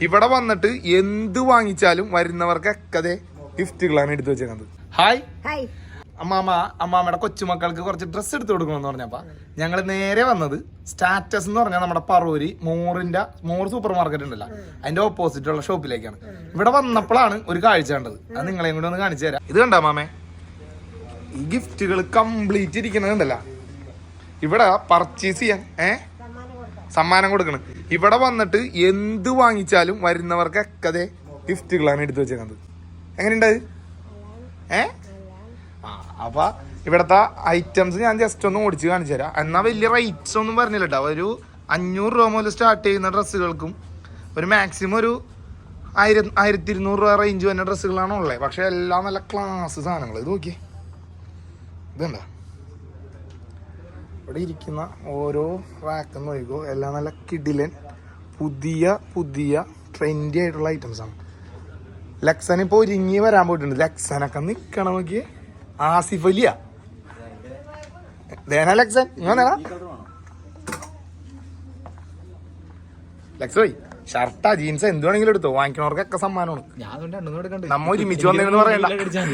ഇവിടെ വന്നിട്ട് എന്ത് വാങ്ങിച്ചാലും വരുന്നവർക്കൊക്കെ ഗിഫ്റ്റുകളാണ് എടുത്തു വെച്ചേക്കുന്നത്. ഹായ് ഹായ് അമ്മാമ അമ്മാമ്മയുടെ കൊച്ചുമക്കൾക്ക് കുറച്ച് ഡ്രസ്സ് എടുത്തു കൊടുക്കണമെന്ന് പറഞ്ഞപ്പോ ഞങ്ങൾ നേരെ വന്നത് സ്റ്റാറ്റസ് എന്ന് പറഞ്ഞാൽ നമ്മുടെ പറൂരി മോറിന്റെ മോർ സൂപ്പർ മാർക്കറ്റ് ഉണ്ടല്ലോ. അതിന്റെ ഓപ്പോസിറ്റ് ഉള്ള ഷോപ്പിലേക്കാണ് ഇവിടെ വന്നപ്പോഴാണ് ഒരു കാഴ്ച കണ്ടത്. അത് നിങ്ങളെയും കൂടി ഒന്ന് കാണിച്ചു തരാം. ഇത് കണ്ടാ മാമേ ഈ ഗിഫ്റ്റുകൾ കംപ്ലീറ്റ് ഇരിക്കണതുണ്ടല്ല ഇവിടെ പർച്ചേസ് ചെയ്യാൻ ഏ? സമ്മാനം കൊടുക്കണം. ഇവിടെ വന്നിട്ട് എന്ത് വാങ്ങിച്ചാലും വരുന്നവർക്കൊക്കെ അതെ ഗിഫ്റ്റുകളാണ് എടുത്തു വെച്ചേക്കുന്നത് എങ്ങനെയുണ്ട്? ഏ? ആ അപ്പൊ ഇവിടത്തെ ഐറ്റംസ് ഞാൻ ജസ്റ്റ് ഒന്ന് ഓടിച്ച് കാണിച്ചു തരാം. എന്നാ വലിയ റേറ്റ്സ് ഒന്നും പറഞ്ഞില്ല കേട്ടോ ഒരു അഞ്ഞൂറ് രൂപ മുതൽ സ്റ്റാർട്ട് ചെയ്യുന്ന ഡ്രസ്സുകൾക്കും ഒരു മാക്സിമം ഒരു ആയിരം ആയിരത്തി ഇരുന്നൂറ് രൂപ റേഞ്ച് വരുന്ന ഡ്രസ്സുകളാണ് ഉള്ളത്. പക്ഷെ എല്ലാം നല്ല ക്ലാസ് സാധനങ്ങൾ ഇത് നോക്കിയേ. ഇതെന്താ ഇവിടെ ഇരിക്കുന്ന ഓരോ റാക്ക് നോക്കിക്കോ എല്ലാം നല്ല കിഡിലൻ പുതിയ പുതിയ ട്രെൻഡി ആയിട്ടുള്ള ഐറ്റംസ് ആണ്. ലക്സൻ ഇപ്പോൾ ഒരുങ്ങി വരാൻ പോയിട്ടുണ്ട്. ലക്സനൊക്കെ നോക്കി ആസിഫ് അലിയ ദേന ലക്സൻ? ഇങ്ങനെ ലക്സ് പോയി. ഷർട്ടാ ജീൻസ് എന്ത് വേണമെങ്കിലും എടുത്തോ. വാങ്ങിക്കണവർക്കൊക്കെ സമ്മാനമാണ്. നമ്മ ഒരുമിച്ച് വന്നേന്ന് പറയണ്ട.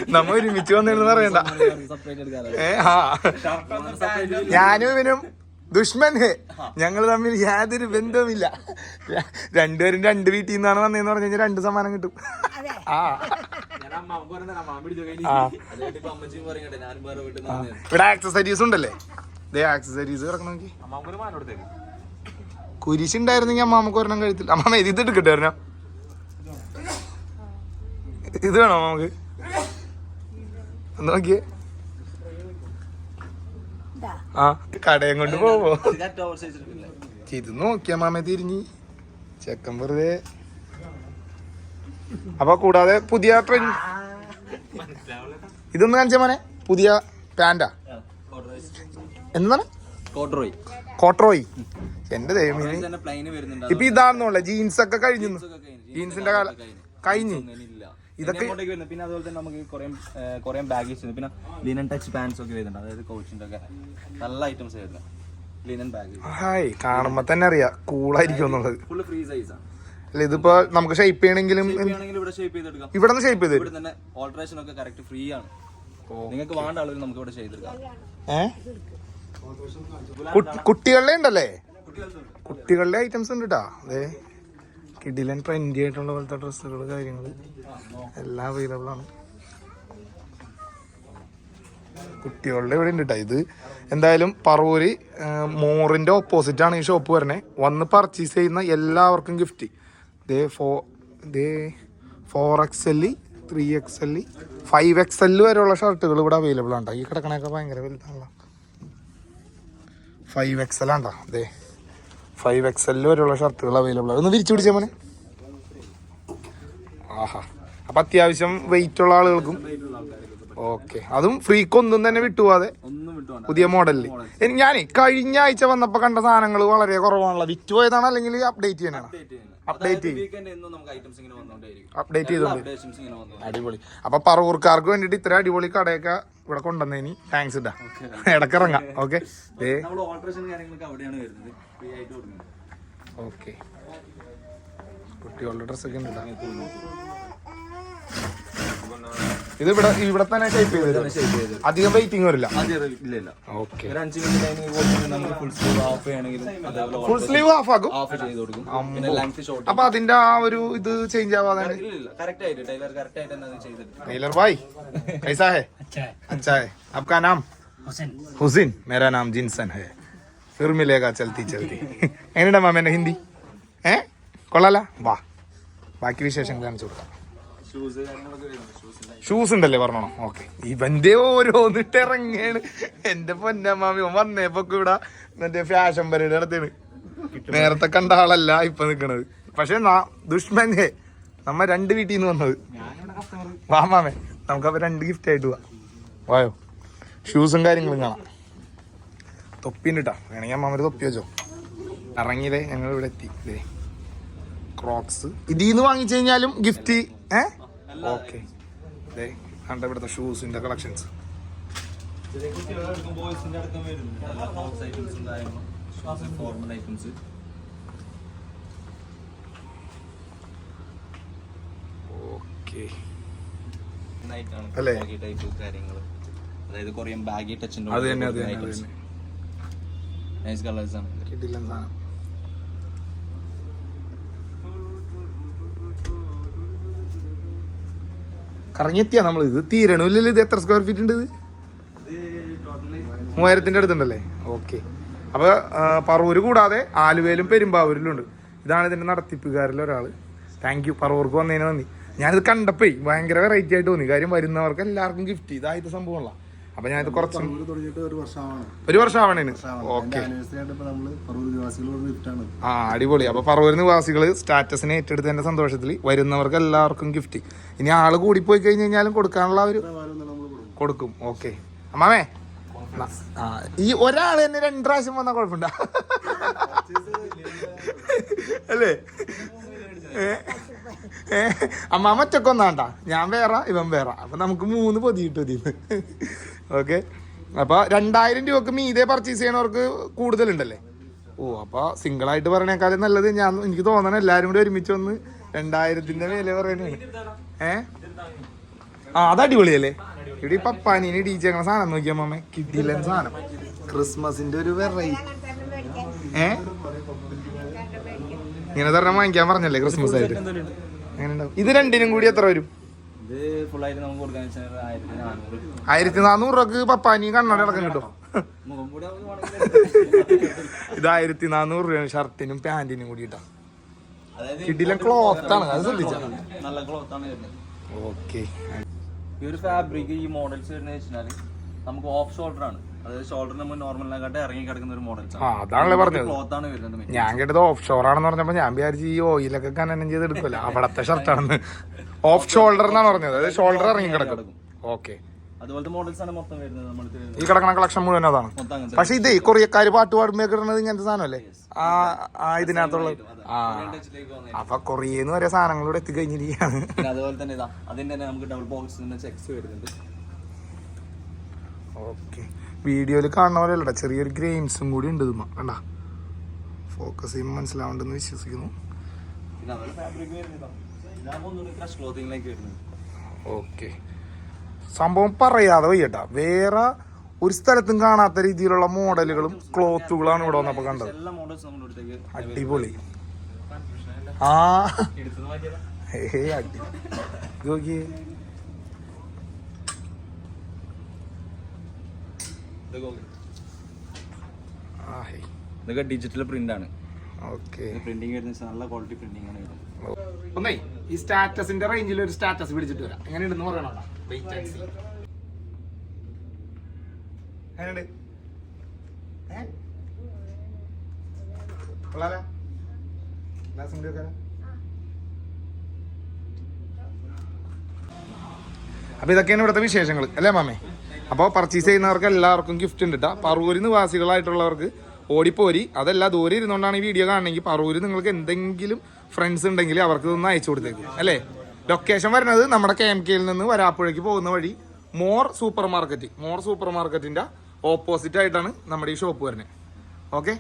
നമ്മ ഒരുമിച്ച് വന്നേന്ന് പറയണ്ട. ഞാനും ഇവനും ദുഷ്മൻ. ഞങ്ങൾ തമ്മിൽ യാതൊരു ബന്ധവുമില്ല. രണ്ടുപേരും രണ്ട് വീട്ടിൽ നിന്നാണ് വന്നതെന്ന് പറഞ്ഞു കഴിഞ്ഞാൽ രണ്ട് സമ്മാനം കിട്ടും. ആ. ഇവിടെ ആക്സസറീസ് ഉണ്ടല്ലേ? ഇതേ ആക്സസറീസ് കിടക്കണം നോക്കി അമ്മാവന് മാനം കൊടുത്തേക്ക്. കുരിശ് ഉണ്ടായിരുന്നെങ്കിൽ അമ്മാമക്ക് ഒരെണ്ണം കഴിത്തില്ല. അമ്മ ഇത് ഇത് എടുക്കട്ടെ ഒരെണ്ണം. ഇത് വേണോ നമുക്ക് ഒന്ന് നോക്കിയേ. ആ കടയും കൊണ്ട് പോവോ. ഇത് നോക്കിയ മാമ തിരിഞ്ഞ്. ചെക്കൻ വെറുതെ. അപ്പൊ കൂടാതെ പുതിയ ട്രെൻഡ് ഇതൊന്ന് കാണിച്ച മോനെ. പുതിയ പാന്റാ എന്താണ്? Corduroy. കോട്രോയ്. എന്റെ ദൈവമേ. ഇപ്പൊ ഇതാണെന്നുള്ള ജീൻസ് ഒക്കെ കഴിഞ്ഞു. ജീൻസിന്റെ കാലം കഴിഞ്ഞു. ഇതൊക്കെ- പിന്നെ അതുപോലെ തന്നെ നമുക്ക് കുറേ ബാഗേജ് പിന്നെ ലിനൻ ടച്ച് പാൻസ് ഒക്കെ വരുന്നുണ്ട്. അതായത് കോച്ചിന്റെ ഒക്കെ നല്ല ഐറ്റംസ് വരുന്നത് ലിനൻ ബാഗ് ഹായ് കാണുമ്പോ തന്നെ അറിയാം. കൂളായിരിക്കും എന്നുള്ളത്. ഫുള്ള് ഫ്രീ സൈസ് ആണ് അല്ല ഇതിപ്പോ നമുക്ക് ഷേപ്പ് ചെയ്യണമെങ്കിലും ഇവിടെ ഷേപ്പ് ചെയ്തെടുക്കാം. ഇവിടെ നിന്ന് ഷേപ്പ് ചെയ്ത് ഇവിടെ തന്നെ ഓൾട്രേഷൻ ഒക്കെ കറക്റ്റ് ഫ്രീ ആണ്. നിങ്ങൾക്ക് വേണ്ട ആളുകൾ നമുക്ക് ഇവിടെ ചെയ്തെടുക്കാം. ഏഹ് കുട്ടികളുടെ ഉണ്ടല്ലേ? കുട്ടികളുടെ ഐറ്റംസ് ഉണ്ട് കേട്ടോ അതെ കിഡിലൻ ട്രെൻഡി ആയിട്ടുള്ള പോലത്തെ ഡ്രസ്സുകൾ കാര്യങ്ങൾ എല്ലാം അവൈലബിൾ ആണ്. കുട്ടികളുടെ ഇവിടെ ഉണ്ട് കേട്ടോ ഇത്. എന്തായാലും പറവൂര് മോറിന്റെ ആണ് ഈ ഷോപ്പ് വരണേ. വന്ന് പർച്ചേസ് ചെയ്യുന്ന എല്ലാവർക്കും ഗിഫ്റ്റ് ദേ ഫോ ദേ four X L three X L five X L വരെയുള്ള ഷർട്ടുകൾ ഇവിടെ അവൈലബിൾ ആണ്. ഈ കിടക്കണൊക്കെ ഭയങ്കര വലുതാണല്ലോ. ഫൈവ് എക്സ് എൽ ആണ്ടാ? അതെ ഫൈവ് എക്സ് എൽ വരെയുള്ള ഷർട്ടുകൾ അവൈലബിൾ ആണ് ഒന്ന് വിരിച്ചു പിടിച്ചാൽ മോനെ. ആഹാ. അപ്പൊ അത്യാവശ്യം വെയിറ്റ് ഉള്ള ആളുകൾക്കും. ഓക്കെ അതും ഫ്രീക്ക് ഒന്നും തന്നെ വിട്ടുപോവാതെ ഒന്നും വിട്ടു വേണ്ട പുതിയ മോഡലിൽ ഞാനേ കഴിഞ്ഞ ആഴ്ച വന്നപ്പോ കണ്ട സാധനങ്ങൾ വളരെ കുറവാണല്ലോ. വിറ്റ് പോയതാണ് അല്ലെങ്കിൽ അപ്ഡേറ്റ് ചെയ്യാനാണ്? അപ്ഡേറ്റ് അപ്ഡേറ്റ് ചെയ്തോണ്ട്. അടിപൊളി. അപ്പൊ പറവൂർക്കാർക്ക് വേണ്ടിട്ട് ഇത്ര അടിപൊളി കടയൊക്കെ ഇവിടെ കൊണ്ടുവന്നതിന് താങ്ക്സ് ഇട്ടാ ഇടക്കിറങ്ങാം. ഓക്കെ ഓക്കെ കുട്ടികളുടെ ഡ്രസ്സൊക്കെ ഉണ്ട്. ഇത് ഇവിടെ ഇവിടെ തന്നെ ടൈപ്പ് ചെയ്ത്. അധികം വെയിറ്റിംഗ് വരില്ല. ഫുൾ സ്ലീവ് ഓഫ് ഹാഫ് ആക്കും? അപ്പൊ അതിന്റെ ആ ഒരു ഇത് ചേഞ്ച് ആവാതെ? ടൈലർ കറക്റ്റ് ആയിട്ട് തന്നെ അത് ചെയ്തിട്ട് टेलर भाई कैसा है अच्छा है आपका नाम हुसैन मेरा नाम जिनसन है फिर मिलेगा चलती चलती എങ്ങനെയുണ്ടാ മാമേന്റെ ഹിന്ദി ഏ കൊള്ളാല വാ ബാക്കി വിശേഷങ്ങൾ കാണിച്ചു കൊടുക്കാം ഷൂസ് കാര്യങ്ങളൊക്കെ വരുന്നുണ്ട് ഷൂസിന്റെ ഷൂസ് ഉണ്ടല്ലേ പറഞ്ഞോ ഓക്കെ ഇവന്റെ ഓരോന്നിട്ട് ഇറങ്ങാണ് എന്റെ പൊന്നമ്മാമി ഓൻ വന്നേപ്പോ ഇവിടെ മറ്റേ ഫാഷൻ പരേഡ് നടത്തിയാണ് നേരത്തെ കണ്ട ആളല്ല ഇപ്പൊ നിക്കണത് പക്ഷെ ദുഷ്മൻ ഹേ നമ്മ രണ്ട് വീട്ടിൽ നിന്ന് വന്നത് വാ മാമേ നമുക്ക് അപ്പൊ രണ്ട് ഗിഫ്റ്റ് ആയിട്ട് പോവാ വായോ. ഷൂസും കാര്യങ്ങളും കാണാം. തൊപ്പിണ്ട് വേണമെങ്കിൽ വേണമെങ്കിൽ അവർ തൊപ്പി വെച്ചോ. ഇറങ്ങിയതേ ഞങ്ങൾ ഇവിടെ എത്തി. ഇതേ ക്രോക്സ് ഇതിന്ന് വാങ്ങിച്ചു കഴിഞ്ഞാലും ഗിഫ്റ്റ് ഏ? ഓക്കെ കണ്ട ഇവിടുത്തെ ഷൂസിന്റെ കളക്ഷൻസ് ഫോർമൽ ഓക്കെ അല്ലേ? ബാഗി ടൈപ്പ് കാര്യങ്ങൾ അതായത് കൊറിയൻ ബാഗി ടച്ചിന്റെ അത് തന്നെ അത് തന്നെ അത് തന്നെ. നൈസ് കളേഴ്സ് ആണ്. കിട്ടില്ല സാധനം. കറങ്ങിയെത്തിയാ നമ്മൾ ഇത് തീരണമില്ലല്ലോ ഇത്? എത്ര സ്ക്വയർ ഫീറ്റ് ഉണ്ട് ഇത്? മൂവായിരത്തിന്റെ അടുത്തുണ്ടല്ലേ? ഓക്കെ അപ്പൊ പറവൂര് കൂടാതെ ആലുവയിലും പെരുമ്പാവൂരിലും ഉണ്ട്. ഇതാണ് ഇതിന്റെ നടത്തിപ്പുകാരിൽ ഒരാൾ താങ്ക് യു പറവൂർക്ക് വന്നതിന് നന്ദി. ഞാനിത് കണ്ടപ്പോ ഭയങ്കര വെറൈറ്റി ആയിട്ട് തോന്നി. കാര്യം വരുന്നവർക്ക് എല്ലാവർക്കും ഗിഫ്റ്റ് ഇതായത് സംഭവമുള്ള അപ്പൊ ഞാനിത് കുറച്ച് ഒരു വർഷമാണ് ഒരു വർഷം ആവണേന് ഓക്കെ ആ അടിപൊളി. അപ്പൊ പറവൂർ നിവാസികൾ സ്റ്റാറ്റസിനെ ഏറ്റെടുത്തതിന്റെ സന്തോഷത്തിൽ വരുന്നവർക്ക് എല്ലാവർക്കും ഗിഫ്റ്റ് ഇനി ആൾ കൂടി പോയി കഴിഞ്ഞു കഴിഞ്ഞാലും കൊടുക്കാനുള്ള ഒരു കൊടുക്കും. ഓക്കെ അമ്മാമേ ഈ ഒരാൾ തന്നെ രണ്ട് പ്രാവശ്യം വന്നാൽ കുഴപ്പമുണ്ട? അല്ലേ? അമ്മാമ ഒന്നാണ്ട ഞാൻ വേറെ ഇവൻ വേറെ. അപ്പൊ നമുക്ക് മൂന്ന് പൊതി കിട്ടും ഇതിന്ന്. ഓക്കെ. അപ്പൊ രണ്ടായിരം രൂപക്ക് മീതെ പർച്ചേസ് ചെയ്യണവർക്ക് കൂടുതലുണ്ടല്ലേ? ഓ അപ്പോൾ സിംഗിൾ ആയിട്ട് പറയണേക്കാളും നല്ലത് ഞാൻ എനിക്ക് തോന്നണം എല്ലാവരും കൂടി ഒരുമിച്ച് വന്ന് രണ്ടായിരത്തിന്റെ വില പറയണേ ഏ? ആ അത് അടിപൊളിയല്ലേ? ഇവിടെ ഈ പപ്പാനീന് ഡി അങ്ങനെ സാധനം നോക്കിയാ മാമേ കിഡിലൻ സാധനം. ക്രിസ്മസിന്റെ ഒരു വെറൈറ്റി ഏ? ഇങ്ങനെ തരണം വാങ്ങിക്കാൻ പറഞ്ഞല്ലേ ക്രിസ്മസ് ആയിട്ട്? ഉണ്ടാവും ഇത് രണ്ടിനും കൂടി എത്ര വരും? വെച്ചാൽ ആയിരത്തി നാനൂറ് രൂപക്ക് പപ്പാനി കണ്ണട അടക്കം കിട്ടും. ഇത് ആയിരത്തി നാനൂറ് രൂപ ഷർട്ടിനും പാന്റിനും കൂടി ഇട്ടാ കിഡിലൻ ക്ലോത്ത് ആണ് അത് ശ്രദ്ധിച്ച. നല്ല ക്ലോത്ത് ആണ്. ഓക്കെ. ഈ ഒരു ഫാബ്രിക് ഈ മോഡൽസ് വരുന്ന വെച്ചാൽ നമുക്ക് ഓഫ് ഷോൾഡർ ആണ്. അതായത് ഷോൾഡർ നമ്മൾ നോർമലിനെക്കാട്ട് ഇറങ്ങി കിടക്കുന്ന ഒരു മോഡൽസ് ആ അതാണല്ലേ പറഞ്ഞത്. ക്ലോത്ത് ആണ് വരുന്നത് ഞാൻ കേട്ടത് ഓഫ് ഷോർ ആണെന്ന് പറഞ്ഞപ്പോ ഞാൻ വിചാരിച്ചു ഈ ഓയിലൊക്കെ കനനം ചെയ്ത് എടുക്കില്ല അവിടത്തെ ഷർട്ടാണെന്ന് ഓഫ് ഷോൾഡർ എന്നാണ് പറഞ്ഞത്. അതായത് ഷോൾഡർ ഇറങ്ങി കിടക്കും. ഓക്കെ അതുപോലത്തെ മോഡൽസ് ആണ് മൊത്തം വരുന്നത് ഈ കിടക്കണ കളക്ഷൻ മുഴുവൻ അതാണ്. പക്ഷെ ഇതേ കൊറിയക്കാര് പാട്ട് പാടുമ്പോ കിടണത് ഇങ്ങനത്തെ സാധനമല്ലേ? ആ ആ ഇതിനകത്തുള്ള ആ. അപ്പൊ കൊറിയെന്ന് വരെ സാധനങ്ങളോട് എത്തിക്കഴിഞ്ഞിരിക്കുകയാണ്. അതുപോലെ തന്നെ ഇതാ അതിന്റെ തന്നെ നമുക്ക് ഡബിൾ ബോക്സ് ചെക്സ് വരുന്നുണ്ട്. ഓക്കെ വീഡിയോയിൽ കാണുന്ന പോലെ അല്ലടാ ചെറിയൊരു ഗ്രെയിൻസും കൂടി ഉണ്ട് ഇതുമ്മ. കണ്ട? ഫോക്കസ് ചെയ്യുമ്പോൾ മനസ്സിലാവുണ്ടെന്ന് വിശ്വസിക്കുന്നു. ഓക്കെ സംഭവം പറയാതെ വയ്യട്ടാ. വേറെ ഒരു സ്ഥലത്തും കാണാത്ത രീതിയിലുള്ള മോഡലുകളും ക്ലോത്തുകളാണ് ഇവിടെ വന്നപ്പോ കണ്ടത്. അടിപൊളി. ആ. ഏ അടി. നോക്കിയേ. ഇതൊക്കെ ഡിജിറ്റൽ പ്രിന്റ് ആണ്. പ്രിന്റിംഗ് വരുന്ന നല്ല ക്വാളിറ്റി പ്രിന്റിംഗ് ആണ് ഒന്നേ ഈ സ്റ്റാറ്റസിന്റെ റേഞ്ചിൽ ഒരു സ്റ്റാറ്റസ് പിടിച്ചിട്ട് വരാം. എങ്ങനെയുണ്ടെന്ന് പറയണോ വെയിറ്റ് ആൻഡ് സീ എങ്ങനെയുണ്ട്? കൊള്ളാലോ? ഗ്ലാസും? അപ്പൊ ഇതൊക്കെയാണ് ഇവിടുത്തെ വിശേഷങ്ങൾ അല്ലേ മാമേ? അപ്പോൾ പർച്ചേസ് ചെയ്യുന്നവർക്ക് എല്ലാവർക്കും ഗിഫ്റ്റ് ഉണ്ട് കേട്ടോ പറവൂര് വാസികളായിട്ടുള്ളവർക്ക് ഓടിപ്പോരി. അതല്ല ദൂരെ ഇരുന്നുകൊണ്ടാണ് ഈ വീഡിയോ കാണണമെങ്കിൽ പറവൂര് നിങ്ങൾക്ക് എന്തെങ്കിലും ഫ്രണ്ട്സ് ഉണ്ടെങ്കിൽ അവർക്ക് ഇതൊന്ന് അയച്ചു കൊടുത്തേക്ക്. അല്ലേ? ലൊക്കേഷൻ വരുന്നത് നമ്മുടെ കെ എം കെയിൽ നിന്ന് വരാപ്പുഴയ്ക്ക് പോകുന്ന വഴി more super market more super മാർക്കറ്റിന്റെ ഓപ്പോസിറ്റ് ആയിട്ടാണ് നമ്മുടെ ഈ ഷോപ്പ് വരുന്നത്. ഓക്കെ